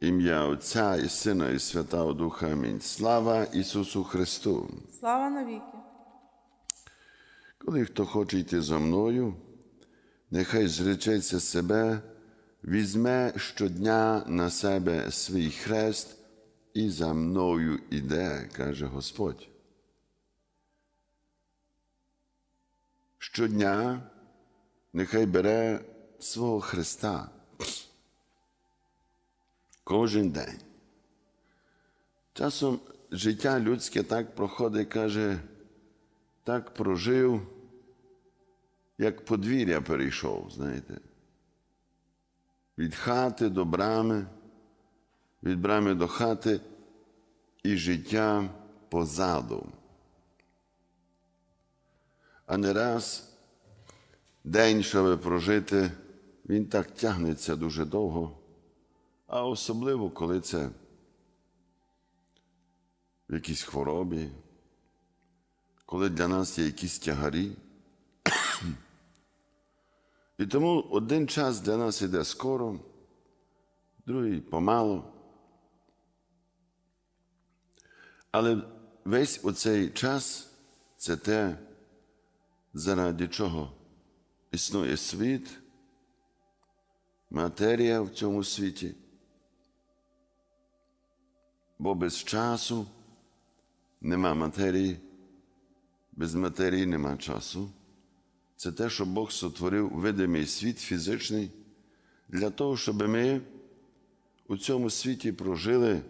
Ім'я Отця і Сина, і Святого Духа. Амінь. Слава Ісусу Христу! Слава навіки. Коли хто хоче йти за мною, нехай зречеться себе, візьме щодня на себе свій хрест і за мною іде, каже Господь. Щодня нехай бере свого Христа. Кожен день. Часом життя людське так проходить, каже, так прожив, як подвір'я перейшов, знаєте. Від хати до брами, від брами до хати і життя позаду. А не раз день, щоб прожити, він так тягнеться дуже довго, а особливо, коли це в якійсь хворобі, коли для нас є якісь тягарі. І тому один час для нас іде скоро, другий помалу. Але весь оцей час це те, заради чого існує світ, матерія в цьому світі. Бо без часу нема матерії, без матерії нема часу. Це те, що Бог сотворив видимий світ фізичний, для того, щоб ми у цьому світі прожили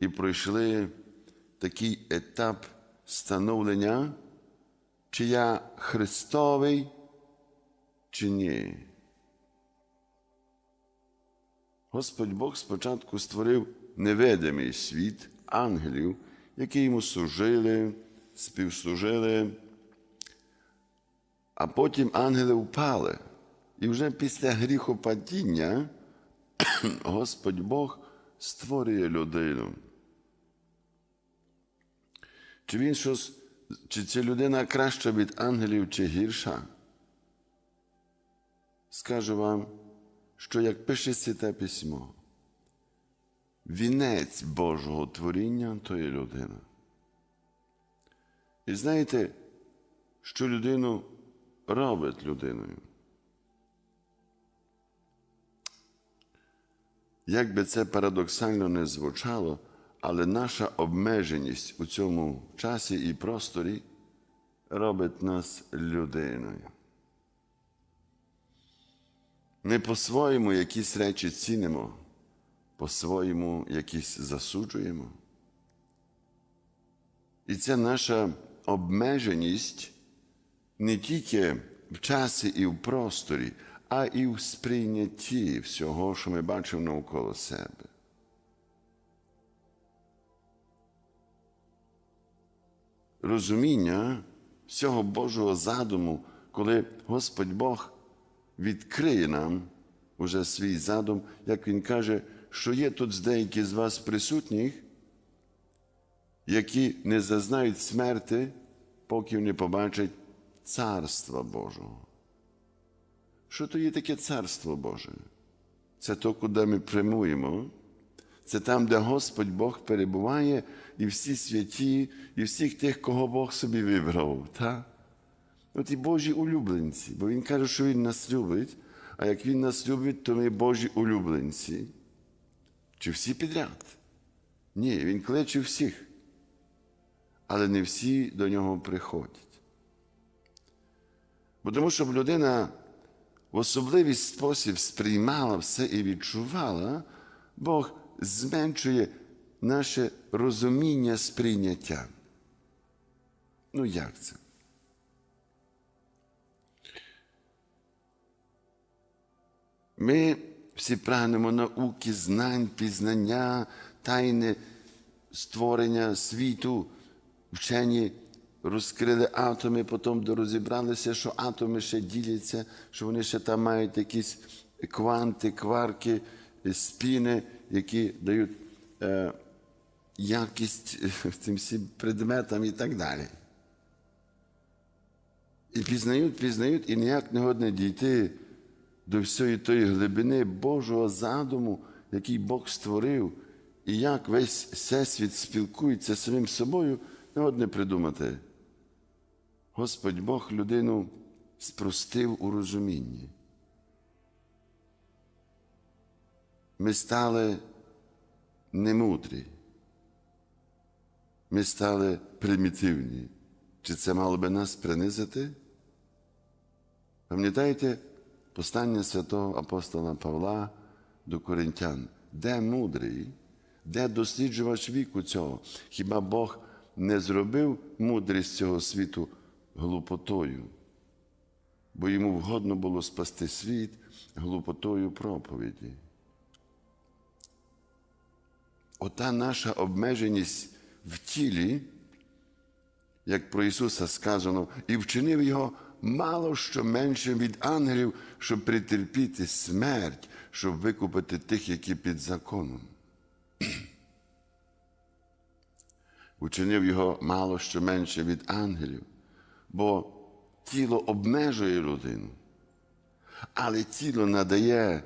і пройшли такий етап становлення, чи я Христовий, чи ні. Господь Бог спочатку створив невидимий світ ангелів, які йому служили, співслужили. А потім ангели впали. І вже після гріхопадіння Господь Бог створює людину. Чи він щось, чи ця людина краща від ангелів, чи гірша? Скажу вам, що як пише Святе письмо, вінець Божого творіння то є людина. І знаєте, що людину робить людиною. Як би це парадоксально не звучало, але наша обмеженість у цьому часі і просторі робить нас людиною. Ми по-своєму якісь речі цінимо, по-своєму якісь засуджуємо. І ця наша обмеженість не тільки в часі і в просторі, а і в сприйнятті всього, що ми бачимо навколо себе. Розуміння всього Божого задуму, коли Господь Бог відкриє нам уже свій задум, як Він каже, що є тут деякі з вас присутніх, які не зазнають смерти, поки не побачать Царства Божого. Що то є таке Царство Боже? Це то, куди ми прямуємо. Це там, де Господь Бог перебуває, і всі святі, і всіх тих, кого Бог собі вибрав. Та? От і Божі улюбленці, бо Він каже, що Він нас любить, а як Він нас любить, то ми Божі улюбленці. Чи всі підряд? Ні, Він кличе всіх, але не всі до нього приходять. Бо тому, щоб людина в особливий спосіб сприймала все і відчувала, Бог зменшує наше розуміння сприйняття. Ну, як це? Ми всі прагнемо науки, знань, пізнання, тайни створення світу, вчені розкрили атоми, потім розібралися, що атоми ще діляться, що вони ще там мають якісь кванти, кварки, спіни, які дають е, якість цим всім предметам і так далі. І пізнають, пізнають, і ніяк не годне дійти до всієї тої глибини Божого задуму, який Бог створив, і як весь всесвіт спілкується з самим собою, не одне придумати. Господь Бог людину спростив у розумінні. Ми стали немудрі. Ми стали примітивні. Чи це мало би нас принизити? Пам'ятаєте послання святого апостола Павла до Коринтян? Де мудрий, де досліджувач віку цього? Хіба Бог не зробив мудрість цього світу глупотою? Бо йому вгодно було спасти світ глупотою проповіді. Ота наша обмеженість в тілі, як про Ісуса сказано, і вчинив його мало що меншим від ангелів, щоб притерпіти смерть, щоб викупити тих, які під законом. Учинив його мало що менше від ангелів, бо тіло обмежує людину, але тіло надає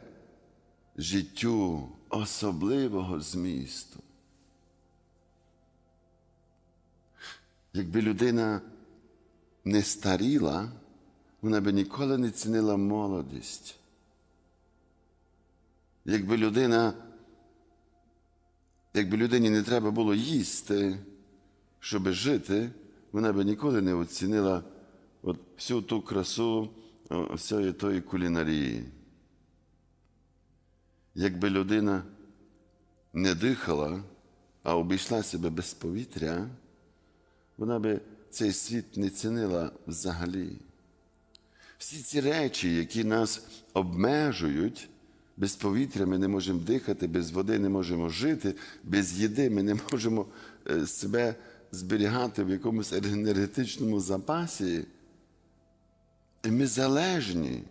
життю особливого змісту. Якби людина не старіла, вона би ніколи не цінила молодість. Якби людина, якби людині не треба було їсти, щоб жити, вона би ніколи не оцінила от всю ту красу всієї тої кулінарії. Якби людина не дихала, а обійшла себе без повітря, вона би цей світ не цінила взагалі. Всі ці речі, які нас обмежують, без повітря ми не можемо дихати, без води не можемо жити, без їди ми не можемо е, себе зберігати в якомусь енергетичному запасі. І ми залежні.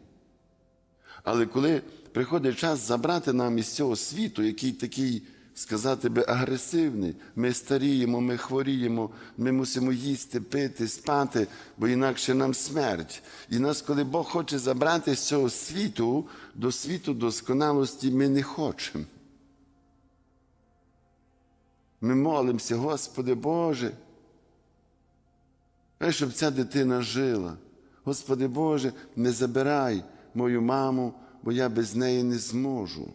Але коли приходить час забрати нам із цього світу, який такий, сказати би, агресивний, ми старіємо, ми хворіємо, ми мусимо їсти, пити, спати, бо інакше нам смерть. І нас, коли Бог хоче забрати з цього світу, до світу досконалості ми не хочемо. Ми молимося, Господи Боже, щоб ця дитина жила. Господи Боже, не забирай мою маму, бо я без неї не зможу.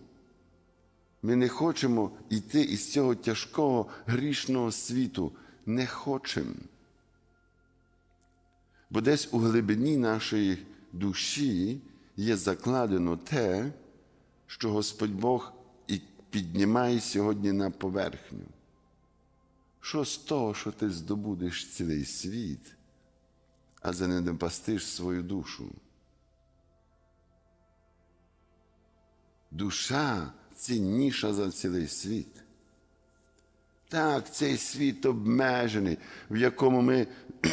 Ми не хочемо йти із цього тяжкого грішного світу. Не хочемо. Бо десь у глибині нашої душі є закладено те, що Господь Бог і піднімає сьогодні на поверхню. Що з того, що ти здобудеш цілий світ, а занедопастиш свою душу? Душа цінніша за цілий світ. Так, цей світ обмежений, в якому ми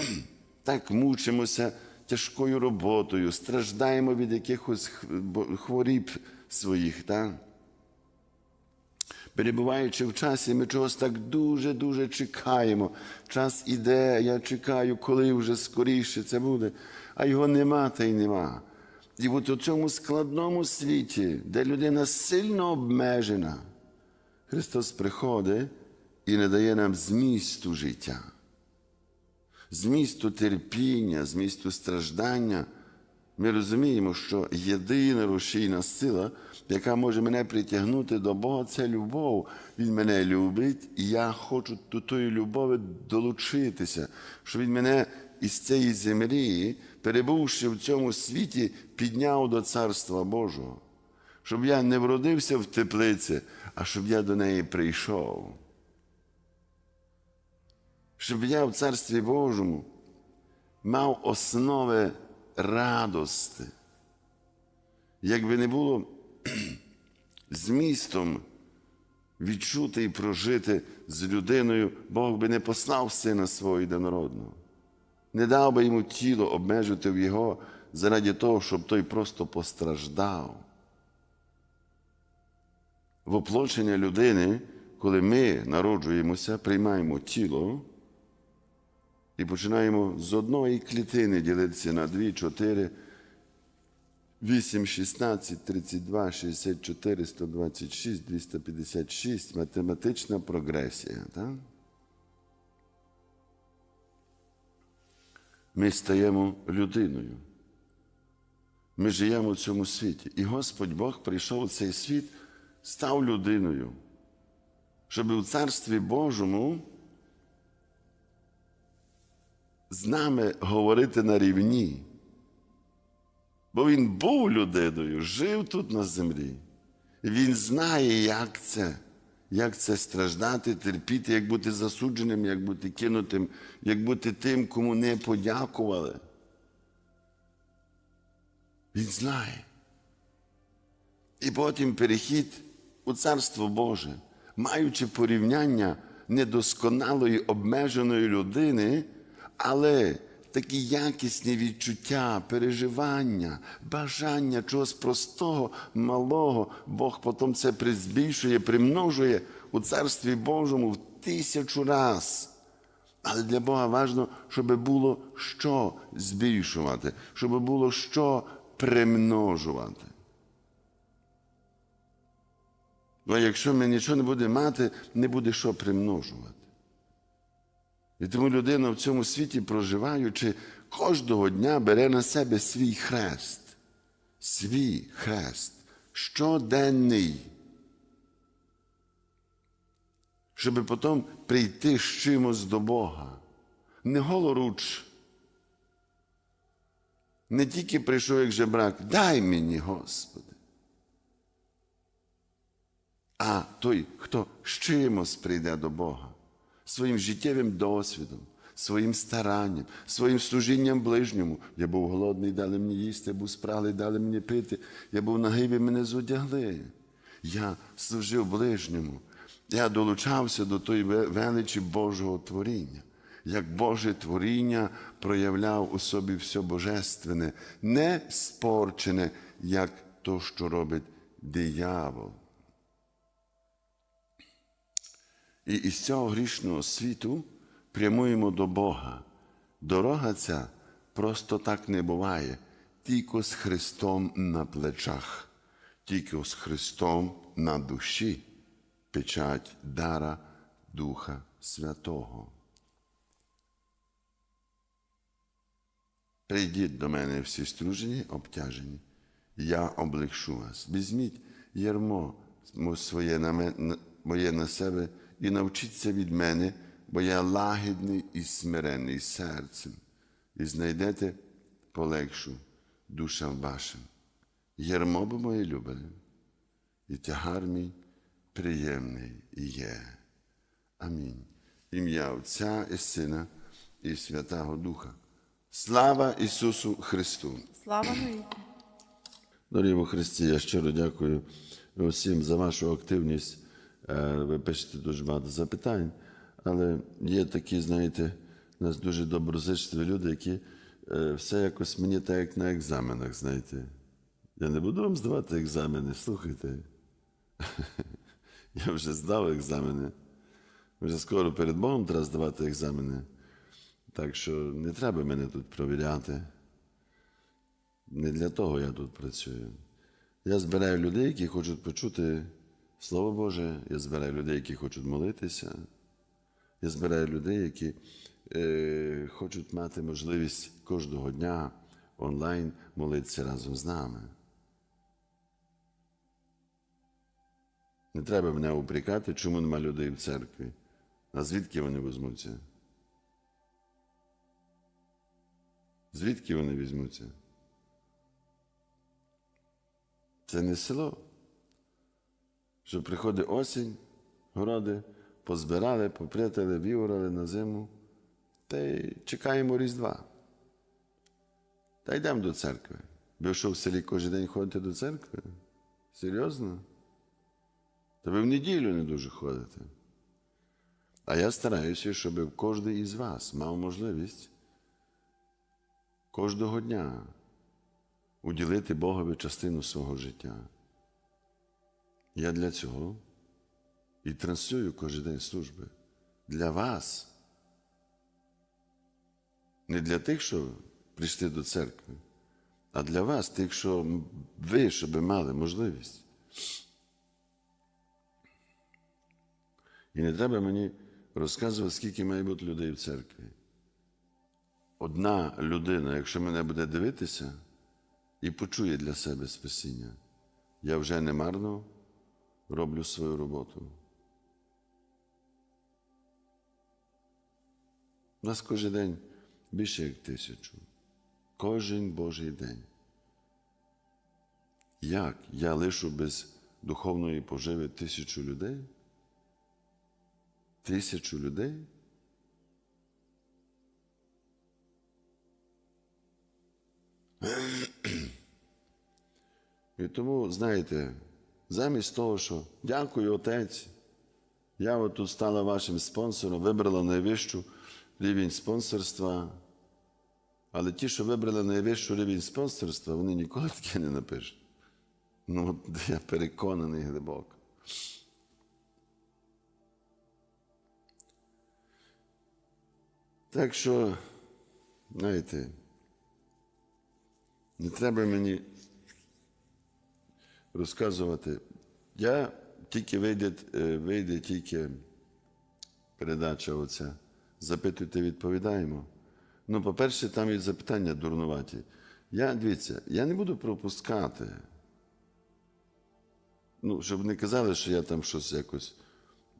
так мучимося тяжкою роботою, страждаємо від якихось хворіб своїх. Так? Перебуваючи в часі, ми чогось так дуже-дуже чекаємо. Час іде, я чекаю, коли вже скоріше це буде, а його нема та й нема. І от у цьому складному світі, де людина сильно обмежена, Христос приходить і не дає нам змісту життя, змісту терпіння, змісту страждання. Ми розуміємо, що єдина рушійна сила, яка може мене притягнути до Бога, це любов. Він мене любить, і я хочу до тої любові долучитися, щоб він мене із цієї землі, перебувши в цьому світі, підняв до Царства Божого, щоб я не вродився в теплиці, а щоб я до неї прийшов. Щоб я в Царстві Божому мав основи радости. Якби не було змістом відчути і прожити з людиною, Бог би не послав сина свого єдинородного не дав би йому тіло обмежити в його заради того, щоб той просто постраждав. Воплочення людини, коли ми народжуємося, приймаємо тіло і починаємо з одної клітини ділитися на дві, чотири. 8, 16, 32, 64, 126, 256 математична прогресія. Так? Ми стаємо людиною. Ми живемо в цьому світі. І Господь Бог прийшов у цей світ, став людиною, щоб у Царстві Божому з нами говорити на рівні. Бо він був людиною, жив тут на землі. Він знає, як це, як це страждати, терпіти, як бути засудженим, як бути кинутим, як бути тим, кому не подякували. Він знає. І потім перехід у Царство Боже, маючи порівняння недосконалої обмеженої людини, але такі якісні відчуття, переживання, бажання чогось простого, малого, Бог потім це призбільшує, примножує у Царстві Божому в тисячу раз. Але для Бога важливо, щоб було що збільшувати, щоб було що примножувати. Бо якщо ми нічого не будемо мати, не буде що примножувати. І тому людина в цьому світі, проживаючи, кожного дня бере на себе свій хрест, свій хрест, щоденний, щоб потім прийти з чимось до Бога. Не голоруч. Не тільки прийшов як жебрак, дай мені, Господи. А той, хто з чимось прийде до Бога, своїм життєвим досвідом, своїм старанням, своїм служінням ближньому. Я був голодний, дали мені їсти, я був спраглий, дали мені пити, я був нагий, ви мене зодягли. Я служив ближньому. Я долучався до тої величі Божого творіння. Як Боже творіння проявляв у собі все божественне, не спорчене, як то, що робить диявол. І із цього грішного світу прямуємо до Бога. Дорога ця просто так не буває, тільки з Христом на плечах, тільки з Христом на душі, печать дара Духа Святого. Прийдіть до мене всі стружені, обтяжені, я облегшу вас. Візьміть ярмо своє на моє на себе і навчіться від мене, бо я лагідний і смиренний серцем, і знайдете полегшу душам вашим. Ярмо бо моє любене, і тягар мій приємний є. Амінь. Ім'я Отця і Сина, і Святого Духа. Слава Ісусу Христу! Слава навіки. Дорогі Христі, я щиро дякую усім за вашу активність. Е, Ви пишете дуже багато запитань, але є такі, знаєте, у нас дуже доброзичливі люди, які е, все якось мені так, як на екзаменах, знаєте. Я не буду вам здавати екзамени, слухайте. Я вже здав екзамени. Вже скоро перед Богом треба здавати екзамени. Так що не треба мене тут провіряти. Не для того я тут працюю. Я збираю людей, які хочуть почути Слово Боже, я збираю людей, які хочуть молитися. Я збираю людей, які е, хочуть мати можливість кожного дня онлайн молитися разом з нами. Не треба мене упрекати, чому нема людей в церкві. А звідки вони візьмуться? Звідки вони візьмуться? Це не село. Що приходить осінь, городи, позбирали, попрятали, віорали на зиму, та й чекаємо Різдва. Та йдемо до церкви. Ви що в селі кожен день ходите до церкви? Серйозно? Та ви в неділю не дуже ходите. А я стараюся, щоб кожен із вас мав можливість кожного дня уділити Богові частину свого життя. Я для цього і транслюю кожен день служби. Для вас. Не для тих, що прийшли до церкви, а для вас, тих, що ви, щоб мали можливість. І не треба мені розказувати, скільки має бути людей в церкві. Одна людина, якщо мене буде дивитися і почує для себе спасіння, я вже не марно роблю свою роботу. У нас кожен день більше як тисячу. Кожен Божий день. Як я лишу без духовної поживи тисячу людей? Тисячу людей? І тому, знаєте, замість того, що дякую, отець, я от тут стала вашим спонсором, вибрала найвищу рівень спонсорства. Але ті, що вибрали найвищий рівень спонсорства, вони ніколи таке не напишуть. Ну, от я переконаний глибоко. Так що, знаєте, не треба мені розказувати. Я тільки вийде, е, вийде тільки передача оця. Запитуйте, відповідаємо. Ну, по-перше, там є запитання дурнуваті. Я, дивіться, я не буду пропускати. Ну, щоб не казали, що я там щось якось,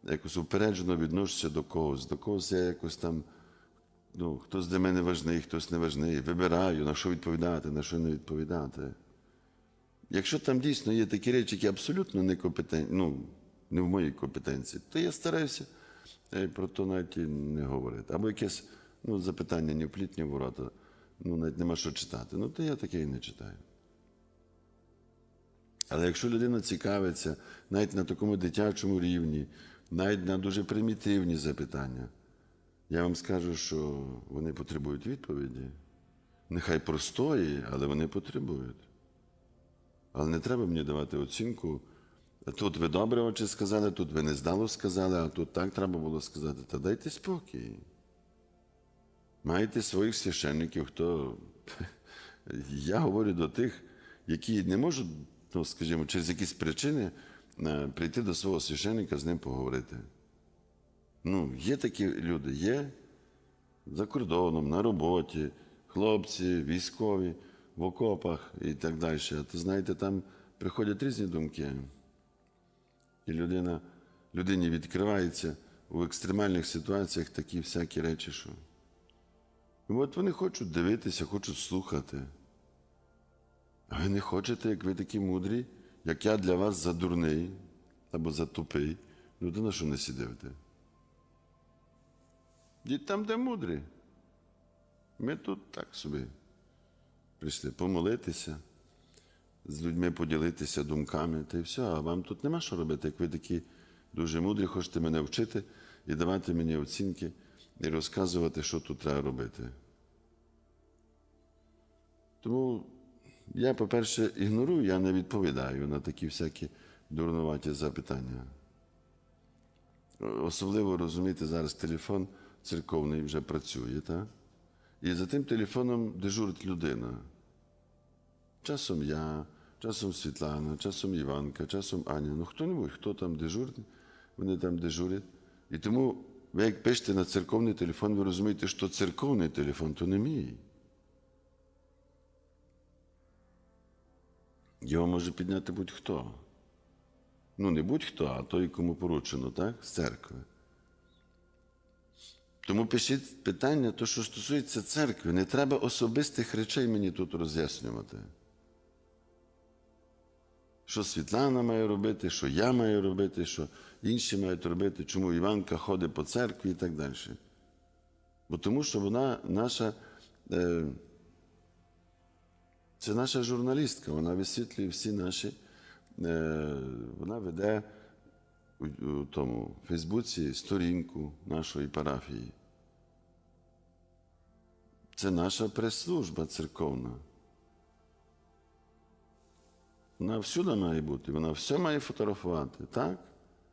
якось упереджено відношуся до когось. До когось я якось там, ну, хтось для мене важний, хтось не важний. Вибираю, на що відповідати, на що не відповідати. Якщо там дійсно є такі речі, які абсолютно некомпетентні, ну, не в моїй компетенції, то я стараюся про то навіть і не говорити. Або якесь ну, запитання ні в пліт, ні в ворота, ну, навіть нема що читати. Ну, то я таке і не читаю. Але якщо людина цікавиться навіть на такому дитячому рівні, навіть на дуже примітивні запитання, я вам скажу, що вони потребують відповіді. Нехай простої, але вони потребують. Але не треба мені давати оцінку. Тут ви добре очі сказали, тут ви не здало сказали, а тут так треба було сказати. Та дайте спокій. Маєте своїх священників, хто. Я говорю до тих, які не можуть, ну, скажімо, через якісь причини е, прийти до свого священника з ним поговорити. Ну, є такі люди, є за кордоном, на роботі, хлопці, військові, в окопах і так далі. То знаєте, там приходять різні думки. І людина, людині відкривається у екстремальних ситуаціях такі всякі речі, що. І от вони хочуть дивитися, хочуть слухати. А ви не хочете, як ви такі мудрі, як я для вас за дурний або за тупий. Ну, то на що не сидите? Діть там, де мудрі. Ми тут так собі прийшли помолитися, з людьми поділитися думками, та й все. А вам тут нема що робити, як ви такі дуже мудрі, хочете мене вчити і давати мені оцінки і розказувати, що тут треба робити. Тому я, по-перше, ігнорую, я не відповідаю на такі всякі дурнуваті запитання. Особливо розумієте, зараз телефон церковний вже працює, так? І за тим телефоном дежурить людина. Часом я, часом Світлана, часом Іванка, часом Аня. Ну хто-небудь, хто там дежурний, вони там дежурять. І тому ви як пишете на церковний телефон, ви розумієте, що церковний телефон то не мій. Його може підняти будь-хто. Ну, не будь-хто, а той, кому поручено, так? З церкви. Тому пишіть питання, то, що стосується церкви. Не треба особистих речей мені тут роз'яснювати. Що Світлана має робити, що я маю робити, що інші мають робити, чому Іванка ходить по церкві і так далі. Бо тому що вона наша. Е, це наша журналістка, вона висвітлює всі наші. Е, вона веде у, у тому Фейсбуці сторінку нашої парафії. Це наша прес-служба церковна. Вона всюди має бути, вона все має фотографувати, так?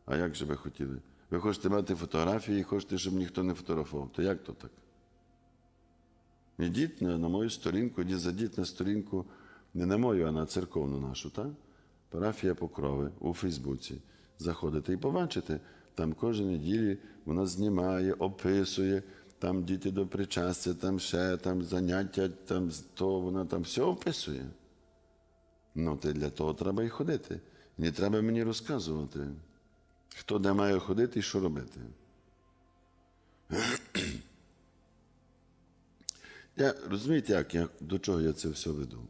А як же ви хотіли? Ви хочете мати фотографії і хочете, щоб ніхто не фотографував. То як то так? Ідіть на, на мою сторінку, ідіть зайдіть на сторінку Не на мою, а на церковну нашу, так? Парафія Покрови у Фейсбуці. Заходите і побачите. Там кожен неділі вона знімає, описує, там діти до причастя, там ще там заняття, там то вона там все описує. Ну, то для того треба і ходити. Не треба мені розказувати, хто де має ходити і що робити. Я розумієте, як я, до чого я це все веду?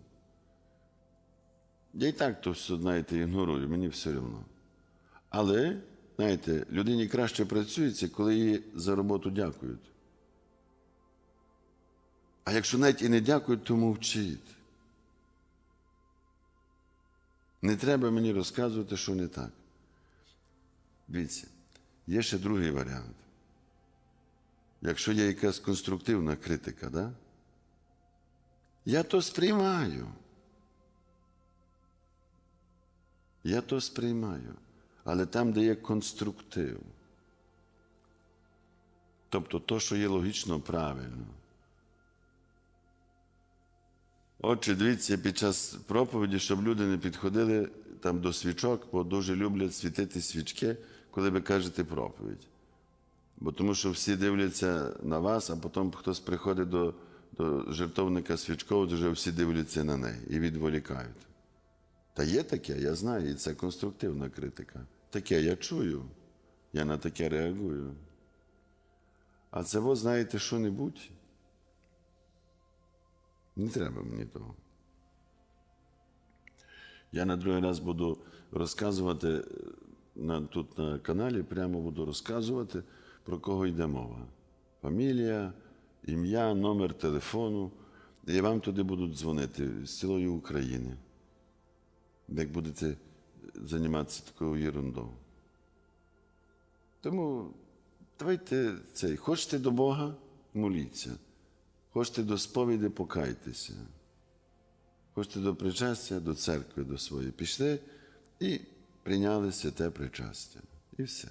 Я і так то все, знаєте, ігнорую, мені все одно. Але, знаєте, людині краще працюється, коли їй за роботу дякують. А якщо навіть і не дякують, то мовчіть. Не треба мені розказувати, що не так. Дивіться, є ще другий варіант. Якщо є якась конструктивна критика, да? я то сприймаю. Я то сприймаю. Але там, де є конструктив, тобто то, що є логічно правильно. Отже, дивіться, під час проповіді, щоб люди не підходили там до свічок, бо дуже люблять світити свічки, коли ви кажете проповідь. Бо тому що всі дивляться на вас, а потім хтось приходить до, до жертовника свічкового, то вже всі дивляться на неї і відволікають. Та є таке, я знаю, і це конструктивна критика. Таке я чую, я на таке реагую. А це ви знаєте що-небудь? Не треба мені того. Я на другий раз буду розказувати е, на, тут на каналі, прямо буду розказувати, про кого йде мова. Фамілія, ім'я, номер телефону. І вам туди будуть дзвонити з цілої України. Як будете займатися такою ерундою. Тому давайте цей, хочете до Бога, моліться. Хочете до сповіді, покайтеся. Хочете до причастя, до церкви до своєї пішли і прийняли святе причастя. І все.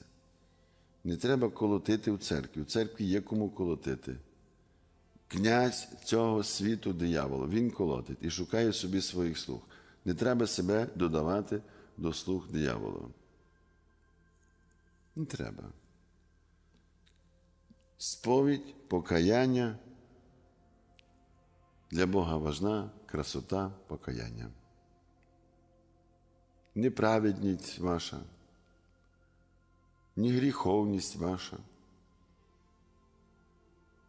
Не треба колотити в церкві. В церкві є кому колотити. Князь цього світу диявола, він колотить і шукає собі своїх слуг. Не треба себе додавати до слуг диявола. Не треба. Сповідь, покаяння. Для Бога важна красота покаяння. Неправедність ваша, ні гріховність ваша.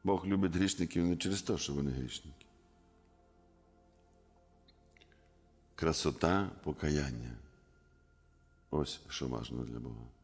Бог любить грішників не через те, що вони грішники. Красота покаяння. Ось що важливо для Бога.